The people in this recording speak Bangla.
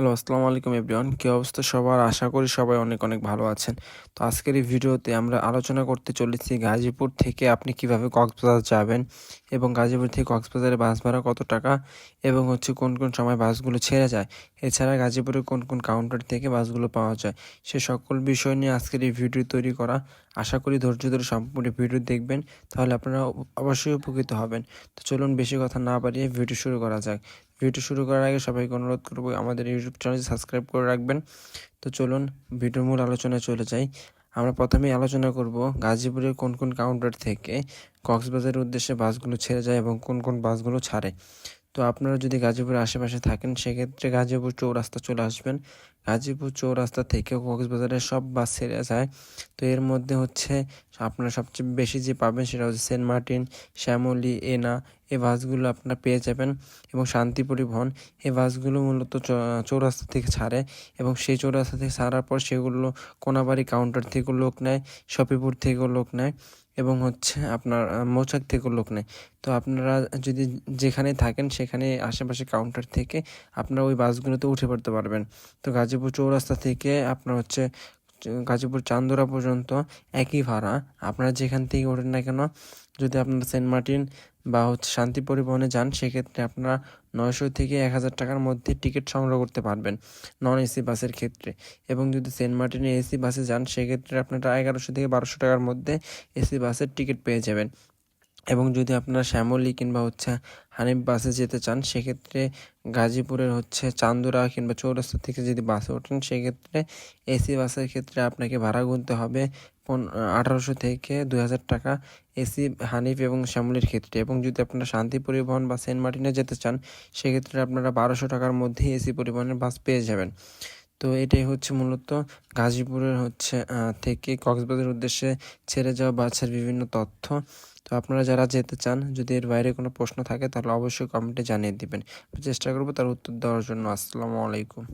হ্যালো, আসসালামু আলাইকুম এভরিওয়ান। কী অবস্থা সবার? আশা করি সবাই অনেক অনেক ভালো আছেন। তো আজকের এই ভিডিওতে আমরা আলোচনা করতে চলেছি গাজীপুর থেকে আপনি কীভাবে কক্সবাজার যাবেন এবং গাজীপুর থেকে কক্সবাজারে বাস ভাড়া কত টাকা এবং হচ্ছে কোন কোন সময় বাসগুলো ছেড়ে যায়। এছাড়া গাজীপুরে কোন কোন কাউন্টার থেকে বাসগুলো পাওয়া যায় সে সকল বিষয় নিয়ে আজকের এই ভিডিও তৈরি করা। আশা করি ধৈর্য ধরে সম্পূর্ণ ভিডিও দেখবেন, তাহলে আপনারা অবশ্যই উপকৃত হবেন। তো চলুন বেশি কথা না বাড়িয়ে ভিডিও শুরু করা যাক। ভিডিও শুরু করার আগে সবাইকে অনুরোধ করব আমাদের ইউটিউব চ্যানেল সাবস্ক্রাইব করে রাখবেন। তো চলুন ভিডিওর মূল আলোচনায় চলে যাই। আমরা প্রথমেই আলোচনা করব গাজীপুরের কোন কোন কাউন্টার থেকে কক্সবাজারের উদ্দেশ্যে বাসগুলো ছেড়ে যায় এবং কোন কোন বাসগুলো ছাড়ে। তো আপনারা যদি গাজীপুরের আশেপাশে থাকেন, সেক্ষেত্রে গাজীপুর চৌরাস্তা চলে আসবেন। গাজীপুর চৌরাস্তা থেকে কক্সবাজারে সব বাস ছেড়ে যায়। তো এর মধ্যে হচ্ছে আপনারা সবচেয়ে বেশি যে পাবেন সেটা হচ্ছে সেন্ট মার্টিন, শ্যামলি, এনা, এ বাসগুলো আপনারা পেয়ে যাবেন। এবং শান্তি পরিবহন এই বাসগুলো মূলত চৌরাস্তা থেকে ছাড়ে। এবং সেই চৌরাস্তা থেকে ছাড়ার পর সেগুলো কোনাবাড়ি কাউন্টার থেকেও লোক নেয়, শপিপুর থেকেও লোক নেয়। এবং হচ্ছে আপনার মৌচাক থেকেও লোক নেয়। তো আপনারা যদি যেখানে থাকেন সেখানে আশেপাশে কাউন্টার থেকে আপনারা ওই বাসগুলোতে উঠে পড়তে পারবেন। তো গাজীপুর চৌরাস্তা থেকে আপনার হচ্ছে গাজীপুর চান্দোরা পর্যন্ত একই ভাড়া। আপনারা যেখান থেকে ওঠেন না কেন, যদি আপনারা সেন্ট মার্টিন বা হচ্ছে শান্তি পরিবহনে যান, সেক্ষেত্রে আপনারা নয়শো থেকে এক হাজার টাকার মধ্যে টিকিট সংগ্রহ করতে পারবেন নন এসি বাসের ক্ষেত্রে। এবং যদি সেন্ট মার্টিনে এসি বাসে যান, সেক্ষেত্রে আপনারা এগারোশো থেকে বারোশো টাকার মধ্যে এসি বাসের টিকিট পেয়ে যাবেন। এবং যদি আপনারা শ্যামলী কিংবা হচ্ছে হানিফ বাসে যেতে চান, সেক্ষেত্রে গাজীপুরের হচ্ছে চান্দুরা কিংবা চৌরাস্তা থেকে যদি বাসে ওঠেন, সেক্ষেত্রে এসি বাসের ক্ষেত্রে আপনাকে ভাড়া গুনতে হবে পন, আঠারোশো থেকে দুই হাজার টাকা এসি, হানিফ এবং শ্যামলির ক্ষেত্রে। এবং যদি আপনারা শান্তি পরিবহন বা সেন্ট মার্টিনে যেতে চান, সেক্ষেত্রে আপনারা বারোশো টাকার মধ্যে এসি পরিবহনের বাস পেয়ে যাবেন। তো এটাই হচ্ছে মূলত গাজীপুরের হচ্ছে থেকে কক্সবাজারের উদ্দেশ্যে ছেড়ে যাওয়া বাসের বিভিন্ন তথ্য। তো আপনারা যারা যেতে চান, যদি এর বাইরে কোনো প্রশ্ন থাকে, তাহলে অবশ্যই কমেন্টে জানিয়ে দেবেন। চেষ্টা করব তার উত্তর দেওয়ার জন্য। আসসালামু আলাইকুম।